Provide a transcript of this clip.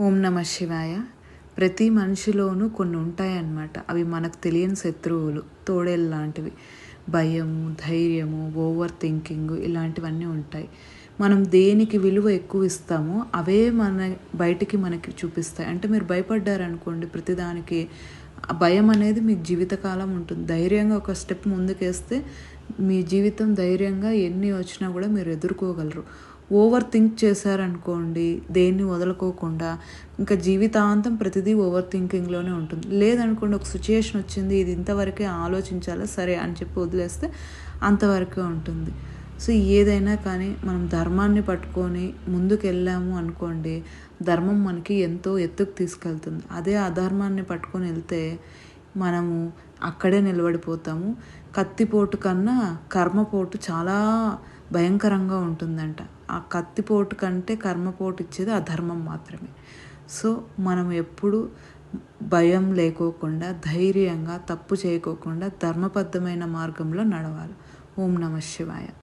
ఓం నమ శివాయ. ప్రతి మనిషిలోనూ కొన్ని ఉంటాయన్నమాట. అవి మనకు తెలియని శత్రువులు తోడేలు లాంటివి. భయము ధైర్యము ఓవర్ థింకింగ్ ఇలాంటివన్నీ ఉంటాయి. మనం దేనికి విలువ ఎక్కువ ఇస్తామో అవే మన బయటికి మనకి చూపిస్తాయి. అంటే మీరు భయపడ్డారనుకోండి ప్రతిదానికి భయం అనేది మీకు జీవితకాలం ఉంటుంది. ధైర్యంగా ఒక స్టెప్ ముందుకేస్తే మీ జీవితం ధైర్యంగా ఎన్ని వచ్చినా కూడా మీరు ఎదుర్కోగలరు. ఓవర్ థింక్ చేశారనుకోండి దేన్ని వదులుకోకుండా ఇంకా జీవితాంతం ప్రతిదీ ఓవర్ థింకింగ్లోనే ఉంటుంది. లేదనుకోండి ఒక సిచ్యుయేషన్ వచ్చింది ఇది ఇంతవరకే ఆలోచించాలా సరే అని చెప్పి వదిలేస్తే అంతవరకే ఉంటుంది. సో ఏదైనా కానీ మనం ధర్మాన్ని పట్టుకొని ముందుకు వెళ్ళాము అనుకోండి ధర్మం మనకి ఎంతో ఎత్తుకు తీసుకెళ్తుంది. అదే అధర్మాన్ని పట్టుకొని వెళ్తే మనము అక్కడే నిలబడిపోతాము. కత్తిపోటు కన్నా కర్మపోటు చాలా భయంకరంగా ఉంటుందంట. ఆ కత్తిపోటు కంటే కర్మపోటు ఇచ్చేది అధర్మం మాత్రమే. సో మనం ఎప్పుడు భయం లేకోకుండా ధైర్యంగా తప్పు చేయకోకుండా ధర్మబద్ధమైన మార్గంలో నడవాలి. ఓం నమ శివాయ.